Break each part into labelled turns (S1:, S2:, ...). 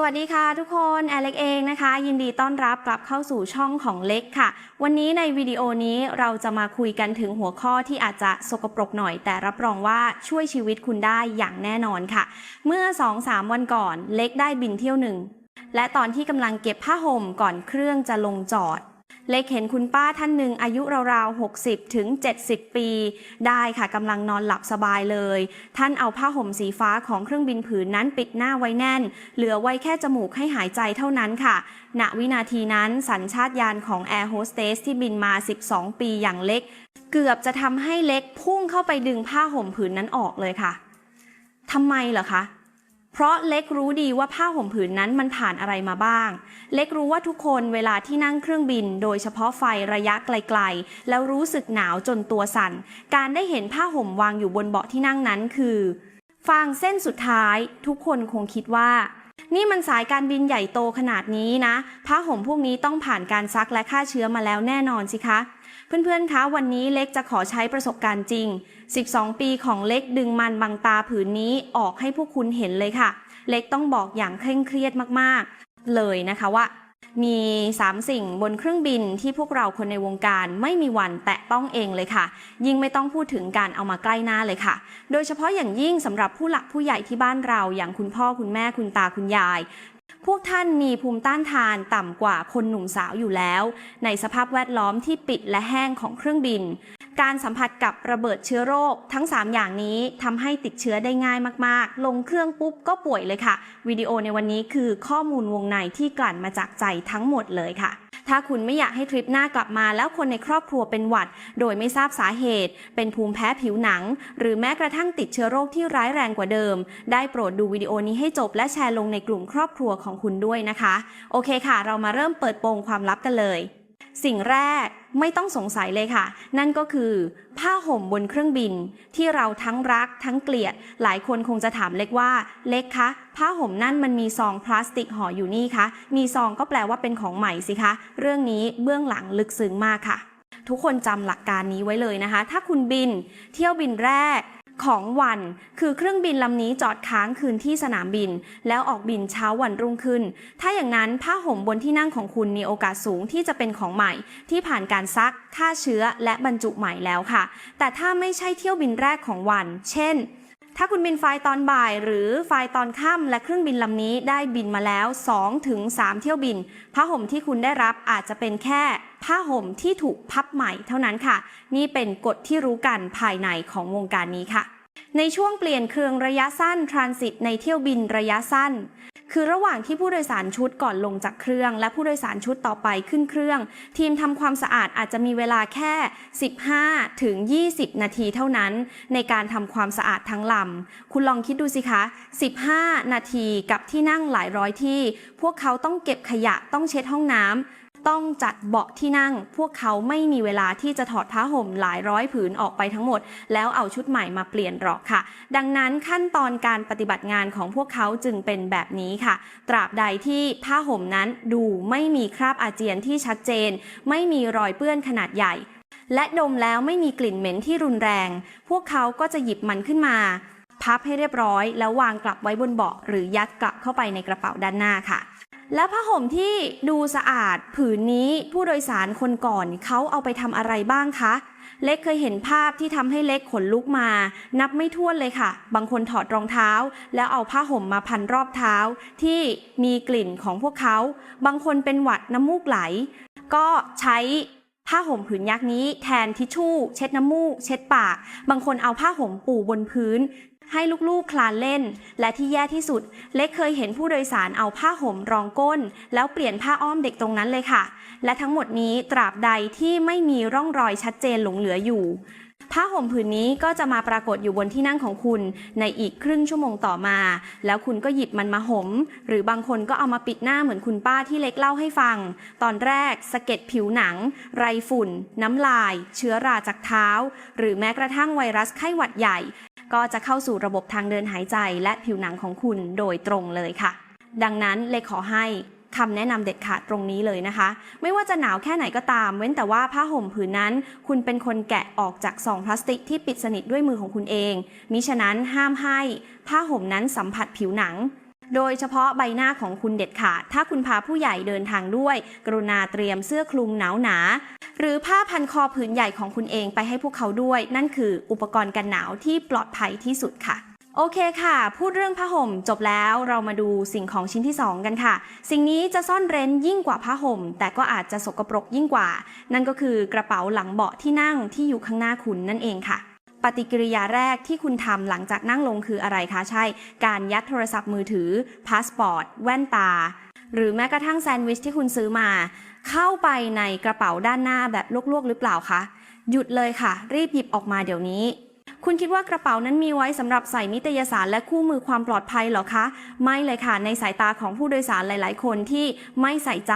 S1: สวัสดีค่ะทุกคนแอเล็กเองนะคะ ยินดีต้อนรับกลับเข้าสู่ช่องของเล็กค่ะ วันนี้ในวิดีโอนี้เราจะมาคุยกันถึงหัวข้อที่อาจจะสกปรกหน่อย แต่รับรองว่าช่วยชีวิตคุณได้อย่างแน่นอนค่ะ เมื่อ 2-3 วันก่อนเล็กได้บินเที่ยวหนึ่ง และตอนที่กำลังเก็บผ้าห่มก่อนเครื่องจะลงจอด เล็กเห็นคุณป้าท่านหนึ่งอายุราวๆ 60 ถึง 70 ปี ได้ค่ะกำลังนอนหลับสบายเลย ท่านเอาผ้าห่มสีฟ้าของเครื่องบินผืนนั้นปิดหน้าไว้แน่น เหลือไว้แค่จมูกให้หายใจเท่านั้นค่ะ ณ วินาทีนั้นสัญชาตญาณของแอร์โฮสเตสที่บินมา 12 ปีอย่างเล็ก เกือบจะทำให้เล็กพุ่งเข้าไปดึงผ้าห่มผืนนั้นออกเลยค่ะทำไมเหรอคะ เพราะเล็กรู้ดีว่าผ้าห่มผืนนั้นมันผ่านอะไรมาบ้าง เล็กรู้ว่าทุกคนเวลาที่นั่งเครื่องบิน โดยเฉพาะไฟระยะไกลๆ แล้วรู้สึกหนาวจนตัวสั่น การได้เห็นผ้าห่มวางอยู่บนเบาะที่นั่งนั้นคือฟางเส้นสุดท้าย ทุกคนคงคิดว่า นี่มันสายการบินใหญ่โตขนาดนี้นะ ผ้าห่มพวกนี้ต้องผ่านการซักและฆ่าเชื้อมาแล้วแน่นอนสิคะ เพื่อนๆ คะวันนี้เล็กจะขอใช้ประสบการณ์จริง 12 ปีของเล็กดึงมันบังตาผืนนี้ออกให้พวกคุณเห็นเลยค่ะ เล็กต้องบอกอย่างเคร่งเครียดมากๆ เลยนะคะว่า มี 3 สิ่งบนเครื่องบินที่พวกเราคนในวงการไม่มีวันแตะต้องเองเลยค่ะ ยิ่งไม่ต้องพูดถึงการเอามาใกล้หน้าเลยค่ะ โดยเฉพาะอย่างยิ่งสำหรับผู้หลักผู้ใหญ่ที่บ้านเราอย่างคุณพ่อคุณแม่คุณตาคุณยาย พวกท่านมีภูมิต้านทานต่ำกว่าคนหนุ่มสาวอยู่แล้ว ในสภาพแวดล้อมที่ปิดและแห้งของเครื่องบิน การสัมผัสกับระเบิดเชื้อโรค ทั้ง 3 อย่างนี้ทำให้ติดเชื้อได้ง่ายมากๆ ลงเครื่องปุ๊บก็ป่วยเลยค่ะ วิดีโอในวันนี้คือข้อมูลวงในที่กลั่นมาจากใจทั้งหมดเลยค่ะ ถ้าคุณไม่อยากให้ทริปหน้ากลับมาแล้วคนในครอบครัวเป็นหวัด โดยไม่ทราบสาเหตุ เป็นภูมิแพ้ผิวหนัง หรือแม้กระทั่งติดเชื้อโรคที่ร้ายแรงกว่าเดิม ได้โปรดดูวิดีโอนี้ให้จบและแชร์ลงในกลุ่มครอบครัวของคุณด้วยนะคะ โอเคค่ะ เรามาเริ่มเปิดโปงความลับกันเลย สิ่งแรกไม่ต้องสงสัยเลยค่ะ นั่นก็คือผ้าห่มบนเครื่องบิน ที่เราทั้งรักทั้งเกลียด หลายคนคงจะถามเล็กว่า เล็กคะผ้าห่มนั่นมันมีซองพลาสติกห่ออยู่นี่คะมีซองก็แปลว่าเป็นของใหม่สิคะ เรื่องนี้เบื้องหลังลึกซึ้งมากค่ะ ทุกคนจำหลักการนี้ไว้เลยนะคะ ถ้าคุณบิน เที่ยวบินแรก ของวัน คือเครื่องบินลำนี้จอดค้างคืนที่สนามบิน แล้วออกบินเช้าวันรุ่งขึ้น ถ้าอย่างนั้นผ้าห่มบนที่นั่งของคุณมีโอกาสสูงที่จะเป็นของใหม่ ที่ผ่านการซักฆ่าเชื้อและบรรจุใหม่แล้วค่ะ แต่ถ้าไม่ใช่เที่ยวบินแรกของวัน เช่นถ้าคุณบินไฟล์ตอนบ่ายหรือไฟล์ตอนค่ำและเครื่องบินลำนี้ได้บินมาแล้ว 2-3ถึง3เที่ยวบินผ้าห่มที่คุณได้รับอาจจะเป็นแค่ ผ้าห่มที่ถูกพับใหม่เท่านั้นค่ะ นี่เป็นกฎที่รู้กันภายในของวงการนี้ค่ะ ในช่วงเปลี่ยนเครื่องระยะสั้นทรานสิตในเที่ยวบินระยะสั้นคือระหว่างที่ผู้โดยสารชุดก่อนลงจากเครื่อง และผู้โดยสารชุดต่อไปขึ้นเครื่อง ทีมทำความสะอาดอาจจะมีเวลาแค่ 15 ถึง 20 นาทีเท่านั้น ในการทำความสะอาดทั้งลำ คุณลองคิดดูสิคะ 15 นาทีกับที่นั่งหลายร้อยที่ พวกเขาต้องเก็บขยะต้องเช็ดห้องน้ำ ต้องจัดเบาะที่นั่ง พวกเขาไม่มีเวลาที่จะถอดผ้าห่มหลายร้อยผืนออกไปทั้งหมด แล้วเอาชุดใหม่มาเปลี่ยนหรอกค่ะ ดังนั้นขั้นตอนการปฏิบัติงานของพวกเขาจึงเป็นแบบนี้ค่ะ ตราบใดที่ผ้าห่มนั้นดูไม่มีคราบอาเจียนที่ชัดเจน ไม่มีรอยเปื้อนขนาดใหญ่ และดมแล้วไม่มีกลิ่นเหม็นที่รุนแรง พวกเขาก็จะหยิบมันขึ้นมา พับให้เรียบร้อย แล้ววางกลับไว้บนเบาะหรือยัดกลับเข้าไปในกระเป๋าด้านหน้าค่ะ แล้วผ้าห่มที่ดูสะอาดผืนนี้ผู้โดยสารคนก่อนเขาเอาไปทำอะไรบ้างคะ เล็กเคยเห็นภาพที่ทำให้เล็กขนลุกมา นับไม่ถ้วนเลยค่ะ บางคนถอดรองเท้า แล้วเอาผ้าห่มมาพันรอบเท้า ที่มีกลิ่นของพวกเขา บางคนเป็นหวัดน้ำมูกไหล ก็ใช้ผ้าห่มผืนยักษ์นี้แทนทิชชู่ เช็ดน้ำมูก เช็ดปาก บางคนเอาผ้าห่มปูบนพื้น ให้ลูกๆคลานเล่น และที่แย่ที่สุด เล็กเคยเห็นผู้โดยสารเอาผ้าห่มรองก้น แล้วเปลี่ยนผ้าอ้อมเด็กตรงนั้นเลยค่ะ และทั้งหมดนี้ตราบใดที่ไม่มีร่องรอยชัดเจนหลงเหลืออยู่ ผ้าห่มผืนนี้ก็จะมาปรากฏอยู่บนที่นั่งของคุณ ในอีกครึ่งชั่วโมงต่อมา แล้วคุณก็หยิบมันมาห่มหรือบางคนก็เอามาปิดหน้าเหมือนคุณป้าที่เล็กเล่าให้ฟัง ตอนแรกสะเก็ดผิวหนัง ไรฝุ่น น้ำลาย เชื้อราจากเท้า หรือแม้กระทั่งไวรัสไข้หวัดใหญ่ ก็จะเข้าสู่ระบบทางเดินหายใจและผิวหนังของคุณโดยตรงเลยค่ะ ดังนั้นเลยขอให้คำแนะนำเด็ดขาดตรงนี้เลยนะคะ ไม่ว่าจะหนาวแค่ไหนก็ตาม เว้นแต่ว่าผ้าห่มผืนนั้น คุณเป็นคนแกะออกจากซองพลาสติกที่ปิดสนิทด้วยมือของคุณเอง มิฉะนั้นห้ามให้ผ้าห่มนั้นสัมผัสผิวหนัง โดยเฉพาะใบหน้าของคุณเด็ดขาด ถ้าคุณพาผู้ใหญ่เดินทางด้วย กรุณาเตรียมเสื้อคลุมหนาวหนา หรือผ้าพันคอผืนใหญ่ของคุณเองไปให้พวกเขาด้วย นั่นคืออุปกรณ์กันหนาวที่ปลอดภัยที่สุดค่ะ โอเคค่ะ พูดเรื่องผ้าห่มจบแล้วเรามาดูสิ่งของชิ้นที่ 2 กันค่ะ สิ่งนี้จะซ่อนเร้นยิ่งกว่าผ้าห่ม แต่ก็อาจจะสกปรกยิ่งกว่า นั่นก็คือกระเป๋าหลังเบาะที่นั่งที่อยู่ข้างหน้าคุณนั่นเองค่ะ ปฏิกิริยาแรกที่คุณทำหลังจากนั่งลงคืออะไรคะใช่ การยัดโทรศัพท์มือถือ พาสปอร์ต แว่นตา หรือแม้กระทั่งแซนด์วิชที่คุณซื้อมา เข้าไปในกระเป๋าด้านหน้าแบบลวกๆ หรือเปล่าคะ หยุดเลยค่ะ รีบหยิบออกมาเดี๋ยวนี้ คุณคิดว่ากระเป๋านั้นมีไว้สำหรับใส่นิตยสารและคู่มือความปลอดภัยหรอคะ ไม่เลยค่ะ ในสายตาของผู้โดยสารหลาย ๆ คนที่ไม่ใส่ใจ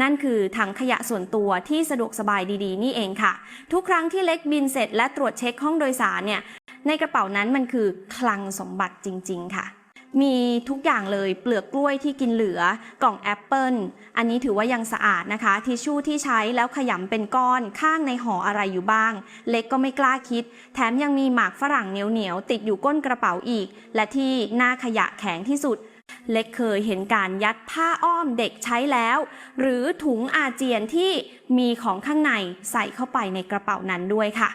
S1: นั่นคือถังขยะส่วนตัวที่สะดวกสบายดี ๆ นี่เองค่ะ ทุกครั้งที่เล็กบินเสร็จและตรวจเช็คห้องโดยสารเนี่ย ในกระเป๋านั้นมันคือคลังสมบัติจริง ๆ ค่ะ มีทุกอย่างเลยเปลือกกล้วยที่กินเหลือกล่องแอปเปิลอันนี้ถือว่ายังสะอาดนะคะ ทิชชู่ที่ใช้แล้วขยำเป็นก้อนข้างในห่ออะไรอยู่บ้าง เล็กก็ไม่กล้าคิด แถมยังมีหมากฝรั่งเหนียวๆติดอยู่ก้นกระเป๋าอีก และที่หน้าขยะแข็งที่สุดเล็กเคยเห็นการยัดผ้าอ้อมเด็กใช้แล้ว หรือถุงอาเจียนที่มีของข้างในใส่เข้าไปในกระเป๋านั้นด้วยค่ะ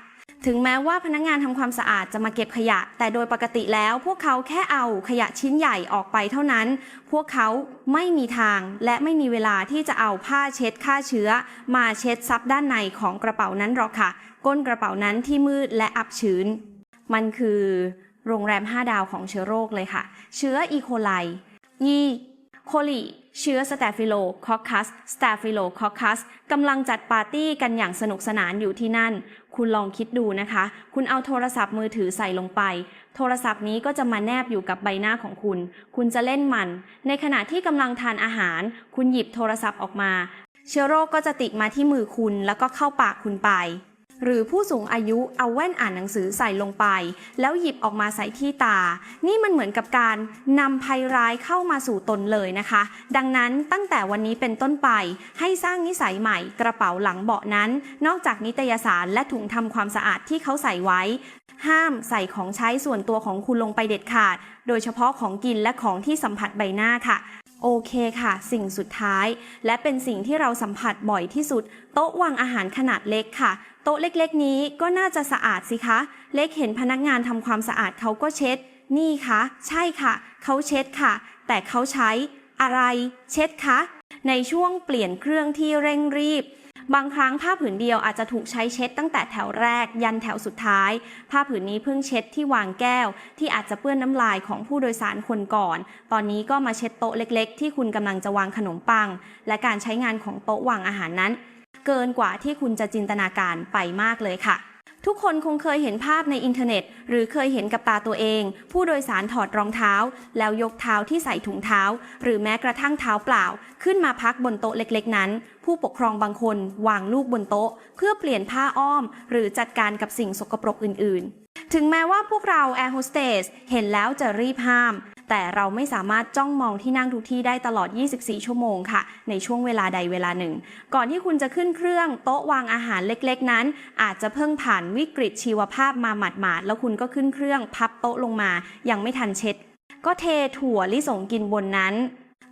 S1: ถึงแม้ว่าพนักงานทำความสะอาดจะมาเก็บขยะ แต่โดยปกติแล้วพวกเขาแค่เอาขยะชิ้นใหญ่ออกไปเท่านั้น พวกเขาไม่มีทางและไม่มีเวลาที่จะเอาผ้าเช็ดฆ่าเชื้อ มาเช็ดซับด้านในของกระเป๋านั้นหรอกค่ะ ก้นกระเป๋านั้นที่มืดและอับชื้น มันคือโรงแรม 5 ดาวของเชื้อโรคเลยค่ะ เชื้ออีโคไลอี โคลีเชื้อสแตฟิโลคอคัสสแตฟิโลคอคัสกำลังจัดปาร์ตี้กันอย่างสนุกสนานอยู่ที่นั่น คุณลองคิดดูนะคะ คุณเอาโทรศัพท์มือถือใส่ลงไป โทรศัพท์นี้ก็จะมาแนบอยู่กับใบหน้าของคุณ คุณจะเล่นมัน ในขณะที่กำลังทานอาหาร คุณหยิบโทรศัพท์ออกมา เชื้อโรคก็จะติดมาที่มือคุณแล้วก็เข้าปากคุณไป หรือผู้สูงอายุเอาแว่นอ่านหนังสือใส่ลงไป แล้วหยิบออกมาใส่ที่ตา นี่มันเหมือนกับการนำภัยร้ายเข้ามาสู่ตนเลยนะคะ ดังนั้นตั้งแต่วันนี้เป็นต้นไปให้สร้างนิสัยใหม่กระเป๋าหลังเบาะนั้น นอกจากนิตยสารและถุงทำความสะอาดที่เขาใส่ไว้ ห้ามใส่ของใช้ส่วนตัวของคุณลงไปเด็ดขาด โดยเฉพาะของกินและของที่สัมผัสใบหน้าค่ะ โอเคค่ะ สิ่งสุดท้าย และเป็นสิ่งที่เราสัมผัสบ่อยที่สุด โต๊ะวางอาหารขนาดเล็กค่ะ โต๊ะเล็กๆ นี้ก็น่าจะสะอาดสิคะ เล็กเห็นพนักงานทำความสะอาดเขาก็เช็ด นี่คะ ใช่ค่ะ เขาเช็ดค่ะ แต่เขาใช้อะไร เช็ดคะ ในช่วงเปลี่ยนเครื่องที่เร่งรีบ บางครั้งผ้าผืนเดียวอาจจะถูกใช้เช็ดตั้งแต่แถวแรก ยันแถวสุดท้าย ผ้าผืนนี้เพิ่งเช็ดที่วางแก้ว ที่อาจจะเปื้อนน้ำลายของผู้โดยสารคนก่อน ตอนนี้ก็มาเช็ดโต๊ะเล็กๆ ที่คุณกำลังจะวางขนมปัง และการใช้งานของโต๊ะวางอาหารนั้น เกินกว่าที่คุณจะจินตนาการไปมากเลยค่ะ ทุกคนคงเคยเห็นภาพในอินเทอร์เน็ต หรือเคยเห็นกับตาตัวเอง ผู้โดยสารถอดรองเท้า แล้วยกเท้าที่ใส่ถุงเท้า หรือแม้กระทั่งเท้าเปล่า ขึ้นมาพักบนโต๊ะเล็กๆนั้น ผู้ปกครองบางคนวางลูกบนโต๊ะ เพื่อเปลี่ยนผ้าอ้อม หรือจัดการกับสิ่งสกปรกอื่น ๆ ถึงแม้ว่าพวกเราแอร์โฮสเตสเห็นแล้วจะรีบห้าม แต่เราไม่สามารถจ้องมองที่นั่งทุกที่ได้ตลอด 24 ชั่วโมงค่ะ ในช่วงเวลาใดเวลาหนึ่ง ก่อนที่คุณจะขึ้นเครื่องโต๊ะวางอาหารเล็กๆ นั้น อาจจะเพิ่งผ่านวิกฤตชีวภาพมาหมาดๆ แล้วคุณก็ขึ้นเครื่องพับโต๊ะลงมา ยังไม่ทันเช็ด ก็เทถั่วลิสงกินบนนั้น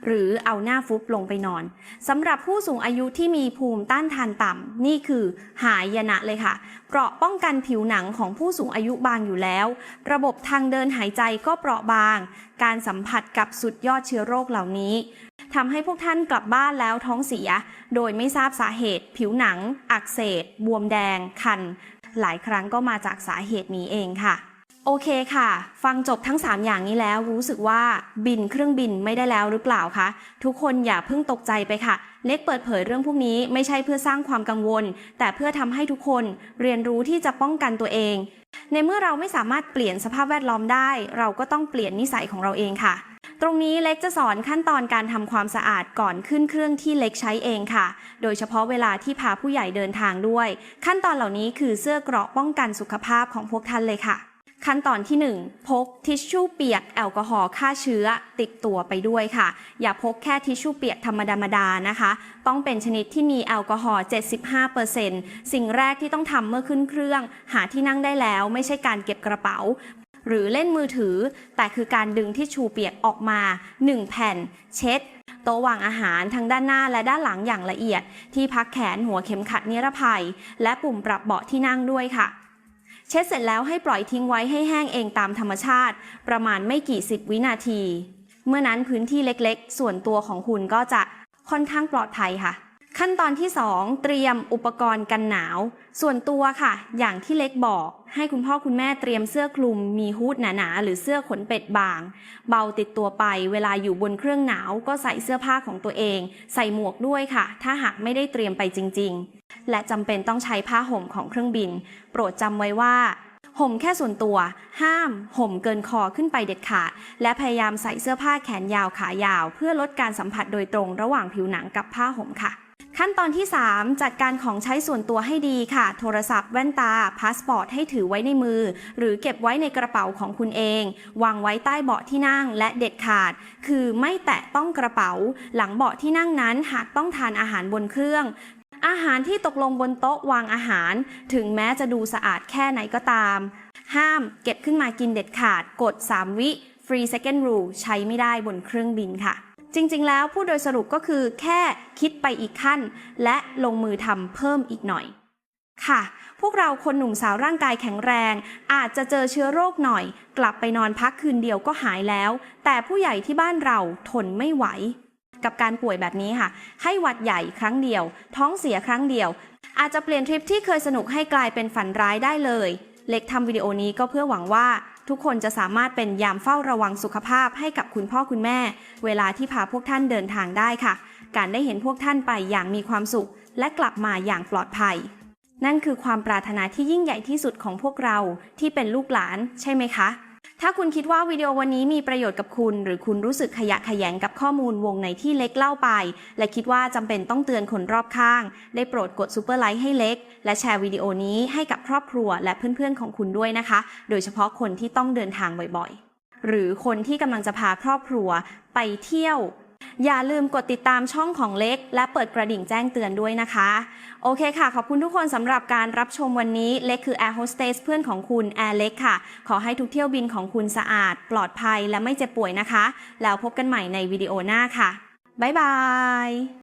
S1: หรือเอาหน้าฟุบลงไปนอนสำหรับผู้สูงอายุที่มีภูมิต้านทานต่ำนี่คือหายนะเลยค่ะเกราะป้องกันผิวหนังของผู้สูงอายุบางอยู่แล้ว ระบบทางเดินหายใจก็เปราะบาง การสัมผัสกับสุดยอดเชื้อโรคเหล่านี้ทำให้พวกท่านกลับบ้านแล้วท้องเสีย โดยไม่ทราบสาเหตุ ผิวหนัง อักเสบบวมแดง คัน หลายครั้งก็มาจากสาเหตุนี้เองค่ะ โอเคค่ะ ฟังจบทั้ง 3 อย่างนี้แล้วรู้สึกว่าบินเครื่องบินไม่ได้แล้วหรือเปล่าคะ ทุกคนอย่าเพิ่งตกใจไปค่ะ เล็กเปิดเผยเรื่องพวกนี้ไม่ใช่เพื่อสร้างความกังวล แต่เพื่อทำให้ทุกคนเรียนรู้ที่จะป้องกันตัวเอง ในเมื่อเราไม่สามารถเปลี่ยนสภาพแวดล้อมได้ เราก็ต้องเปลี่ยนนิสัยของเราเองค่ะ ตรงนี้เล็กจะสอนขั้นตอนการทำความสะอาดก่อนขึ้นเครื่องที่เล็กใช้เองค่ะ โดยเฉพาะเวลาที่พาผู้ใหญ่เดินทางด้วย ขั้นตอนเหล่านี้คือเสื้อเกราะป้องกันสุขภาพของพวกท่านเลยค่ะ ขั้นตอนที่ 1 พกทิชชู่เปียกแอลกอฮอล์ฆ่าเชื้อติดตัวไปด้วยค่ะ อย่าพกแค่ทิชชู่เปียกธรรมดาๆนะคะ ต้องเป็นชนิดที่มีแอลกอฮอล์ 75%สิ่งแรกที่ต้องทำเมื่อขึ้นเครื่อง หาที่นั่งได้แล้ว ไม่ใช่การเก็บกระเป๋า หรือเล่นมือถือ แต่คือการดึงที่ชูเปียกออกมา 1 แผ่น เช็ดโต๊ะวางอาหารทั้งด้านหน้าและด้านหลังอย่างละเอียด ที่พักแขนหัวเข็มขัดนิรภัย และปุ่มปรับเบาะที่นั่งด้วยค่ะ เช็ดเสร็จแล้วให้ปล่อยทิ้งไว้ให้แห้งเองตามธรรมชาติ ประมาณไม่กี่สิบวินาที เมื่อนั้นพื้นที่เล็กๆ ส่วนตัวของคุณก็จะค่อนข้างปลอดภัยค่ะ ขั้นตอนที่ 2 เตรียมอุปกรณ์กันหนาว ส่วนตัวค่ะ อย่างที่เล็กบอก ให้คุณพ่อคุณแม่เตรียมเสื้อคลุม มีฮูดหนาๆ หรือเสื้อขนเป็ดบาง เบาติดตัวไป เวลาอยู่บนเครื่องหนาวก็ใส่เสื้อผ้าของตัวเอง ใส่หมวกด้วยค่ะ ถ้าหากไม่ได้เตรียมไปจริง ๆ และจำเป็นต้องใช้ผ้าห่มของเครื่องบิน โปรดจำไว้ว่าห่มแค่ส่วนตัว ห้าม ห่มเกินคอขึ้นไปเด็ดขาด และพยายามใส่เสื้อผ้าแขนยาวขายาว เพื่อลดการสัมผัสโดยตรงระหว่างผิวหนังกับผ้าห่มค่ะ ขั้นตอนที่ 3 จัดการของใช้ส่วนตัวให้ดีค่ะ โทรศัพท์แว่นตา พาสปอร์ตให้ถือไว้ในมือ หรือเก็บไว้ในกระเป๋าของคุณเอง วางไว้ใต้เบาะที่นั่งและเด็ดขาด คือไม่แตะต้องกระเป๋า หลังเบาะที่นั่งนั้นหากต้องทานอาหารบนเครื่องอาหารที่ตกลงบนโต๊ะวางอาหาร ถึงแม้จะดูสะอาดแค่ไหนก็ตาม ห้ามเก็บขึ้นมากินเด็ดขาด กด 3 วิ free second rule ใช้ไม่ได้บนเครื่องบินค่ะ จริงๆ แล้วผู้โดยสรุปก็คือแค่คิดไปอีกขั้น และลงมือทำเพิ่มอีกหน่อยค่ะ พวกเราคนหนุ่มสาวร่างกายแข็งแรง อาจจะเจอเชื้อโรคหน่อย กลับไปนอนพักคืนเดียวก็หายแล้ว แต่ผู้ใหญ่ที่บ้านเราทนไม่ไหว กับการป่วยแบบนี้ค่ะ ให้หวัดใหญ่ครั้งเดียว ท้องเสียครั้งเดียว อาจจะเปลี่ยนทริปที่เคยสนุกให้กลายเป็นฝันร้ายได้เลย เล็กทำวิดีโอนี้ก็เพื่อหวังว่า ทุกคนจะสามารถเป็นยามเฝ้าระวังสุขภาพให้กับคุณพ่อคุณแม่ เวลาที่พาพวกท่านเดินทางได้ค่ะ การได้เห็นพวกท่านไปอย่างมีความสุข และกลับมาอย่างปลอดภัย นั่นคือความปรารถนาที่ยิ่งใหญ่ที่สุดของพวกเราที่เป็นลูกหลาน ใช่ไหมคะ ถ้าคุณคิดว่าวิดีโอวันนี้มีประโยชน์กับคุณ หรือคุณรู้สึกขยะแขยงกับข้อมูลวงในที่เล็กเล่าไป และคิดว่าจำเป็นต้องเตือนคนรอบข้าง ได้โปรดกดซูเปอร์ไลค์ให้เล็ก และแชร์วิดีโอนี้ให้กับครอบครัวและเพื่อนๆของคุณด้วยนะคะ โดยเฉพาะคนที่ต้องเดินทางบ่อยๆ หรือคนที่กำลังจะพาครอบครัวไปเที่ยว อย่าลืมกดติดตามช่องของเล็ก และเปิดกระดิ่งแจ้งเตือนด้วยนะคะ โอเคค่ะ ขอบคุณทุกคนสำหรับการรับชมวันนี้ เล็กคือแอร์โฮสเตสเพื่อนของคุณแอร์เล็กค่ะ ขอให้ทุกเที่ยวบินของคุณสะอาด ปลอดภัยและไม่เจ็บป่วยนะคะ แล้วพบกันใหม่ในวิดีโอหน้าค่ะบ๊ายบาย